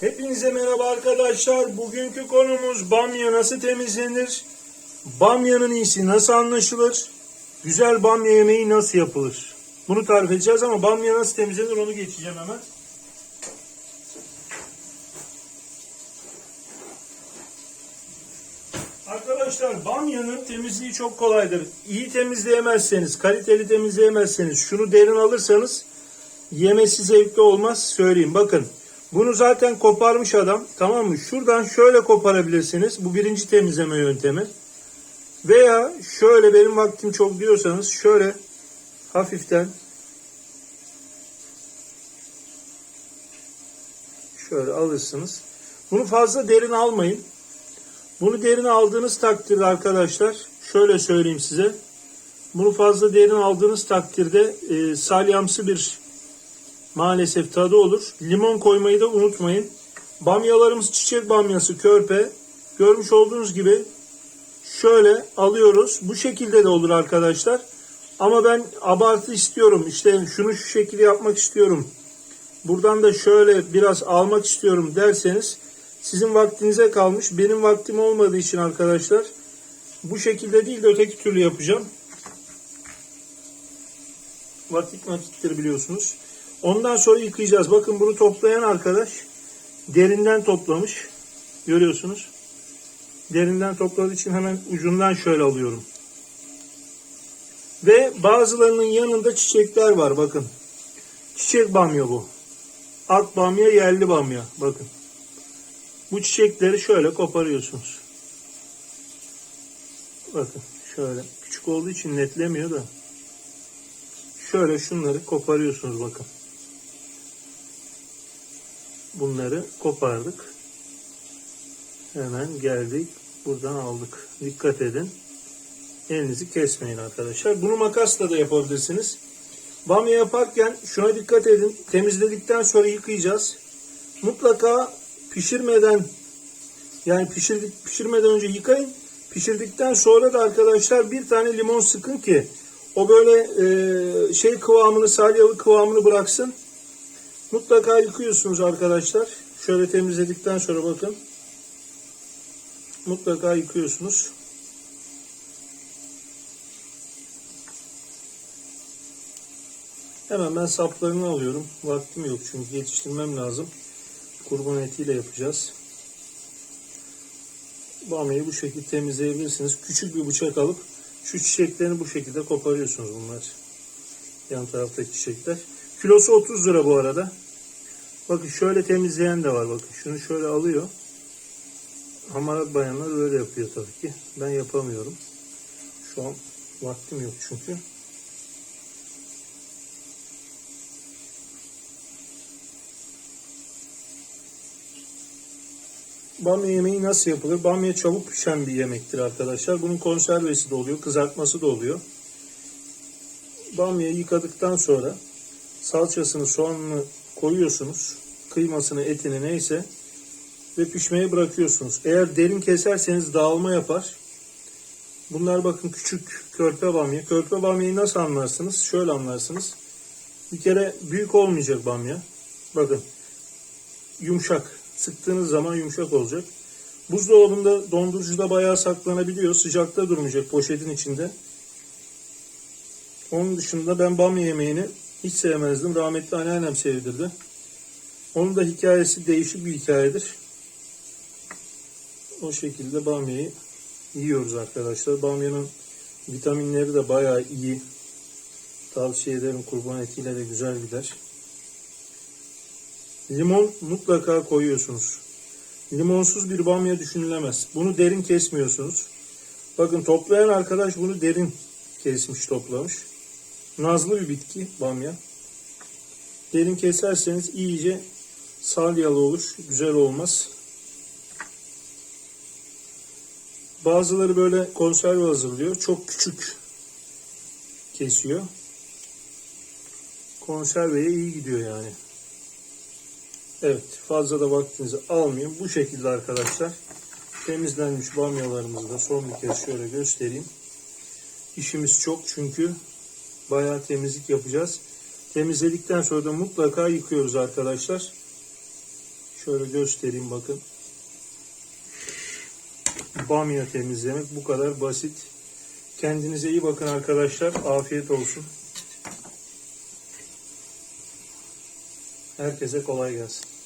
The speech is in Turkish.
Hepinize merhaba arkadaşlar. Bugünkü konumuz bamya nasıl temizlenir? Bamyanın iyisi nasıl anlaşılır? Güzel bamya yemeği nasıl yapılır? Bunu tarif edeceğiz ama bamya nasıl temizlenir onu geçeceğim hemen. Arkadaşlar bamyanın temizliği çok kolaydır. İyi temizleyemezseniz, kaliteli temizleyemezseniz, şunu derin alırsanız yemesi zevkli olmaz söyleyeyim. Bakın bunu zaten koparmış adam tamam mı? Şuradan şöyle koparabilirsiniz. Bu birinci temizleme yöntemi. Veya şöyle benim vaktim çok diyorsanız şöyle hafiften şöyle alırsınız. Bunu fazla derin almayın. Bunu derin aldığınız takdirde arkadaşlar şöyle söyleyeyim size. Bunu fazla derin aldığınız takdirde e, salyamsı bir maalesef tadı olur. Limon koymayı da unutmayın. Bamyalarımız çiçek bamyası körpe. Görmüş olduğunuz gibi şöyle alıyoruz. Bu şekilde de olur arkadaşlar. Ama ben abartı istiyorum. İşte şunu şu şekilde yapmak istiyorum. Buradan da şöyle biraz almak istiyorum derseniz sizin vaktinize kalmış. Benim vaktim olmadığı için arkadaşlar bu şekilde değil de öteki türlü yapacağım. Vakit vakittir biliyorsunuz. Ondan sonra yıkayacağız. Bakın bunu toplayan arkadaş derinden toplamış. Görüyorsunuz. Derinden topladığı için hemen ucundan şöyle alıyorum. Ve bazılarının yanında çiçekler var bakın. Çiçek bamya bu. Ak bamya, yerli bamya. Bakın. Bu çiçekleri şöyle koparıyorsunuz. Bakın şöyle. Küçük olduğu için netlemiyor da. Şöyle şunları koparıyorsunuz bakın. Bunları kopardık. Hemen geldik. Buradan aldık. Dikkat edin. Elinizi kesmeyin arkadaşlar. Bunu makasla da yapabilirsiniz. Bamya yaparken şuna dikkat edin. Temizledikten sonra yıkayacağız. Mutlaka pişirmeden yani pişirdik, pişirmeden önce yıkayın. Pişirdikten sonra da arkadaşlar bir tane limon sıkın ki o böyle e, şey kıvamını, salyalı kıvamını bıraksın. Mutlaka yıkıyorsunuz arkadaşlar. Şöyle temizledikten sonra bakın. Mutlaka yıkıyorsunuz. Hemen ben saplarını alıyorum. Vaktim yok çünkü yetiştirmem lazım. Kurban etiyle yapacağız. Bamyayı bu şekilde temizleyebilirsiniz. Küçük bir bıçak alıp şu çiçeklerini bu şekilde koparıyorsunuz bunlar. Yan taraftaki çiçekler. Kilosu 30 lira bu arada. Bakın şöyle temizleyen de var bakın. Şunu şöyle alıyor. Hamarat bayanlar böyle yapıyor tabii ki. Ben yapamıyorum. Şu an vaktim yok çünkü. Bamya yemeği nasıl yapılır? Bamya çabuk pişen bir yemektir arkadaşlar. Bunun konservesi de oluyor, kızartması da oluyor. Bamyayı yıkadıktan sonra salçasını, soğanını koyuyorsunuz. Kıymasını, etini neyse ve pişmeye bırakıyorsunuz. Eğer derin keserseniz dağılma yapar. Bunlar bakın küçük körpe bamya. Körpe bamyayı nasıl anlarsınız? Şöyle anlarsınız. Bir kere büyük olmayacak bamya. Bakın yumuşak. Sıktığınız zaman yumuşak olacak. Buzdolabında dondurucuda bayağı saklanabiliyor. Sıcakta durmayacak poşetin içinde. Onun dışında ben bamya yemeğini hiç sevmezdim. Rahmetli anneannem sevdirdi. Onun da hikayesi değişik bir hikayedir. O şekilde bamyayı yiyoruz arkadaşlar. Bamyanın vitaminleri de bayağı iyi. Tavsiye ederim kurban etiyle de güzel gider. Limon mutlaka koyuyorsunuz. Limonsuz bir bamya düşünülemez. Bunu derin kesmiyorsunuz. Bakın toplayan arkadaş bunu derin kesmiş toplamış. Nazlı bir bitki bamya. Derin keserseniz iyice salyalı olur. Güzel olmaz. Bazıları böyle konserve hazırlıyor. Çok küçük kesiyor. Konserveye iyi gidiyor yani. Evet fazla da vaktinizi almayayım. Bu şekilde arkadaşlar temizlenmiş bamyalarımızı da son bir kez şöyle göstereyim. İşimiz çok çünkü bayağı temizlik yapacağız. Temizledikten sonra da mutlaka yıkıyoruz arkadaşlar. Şöyle göstereyim bakın. Bamya temizlemek bu kadar basit. Kendinize iyi bakın arkadaşlar. Afiyet olsun. Herkese kolay gelsin.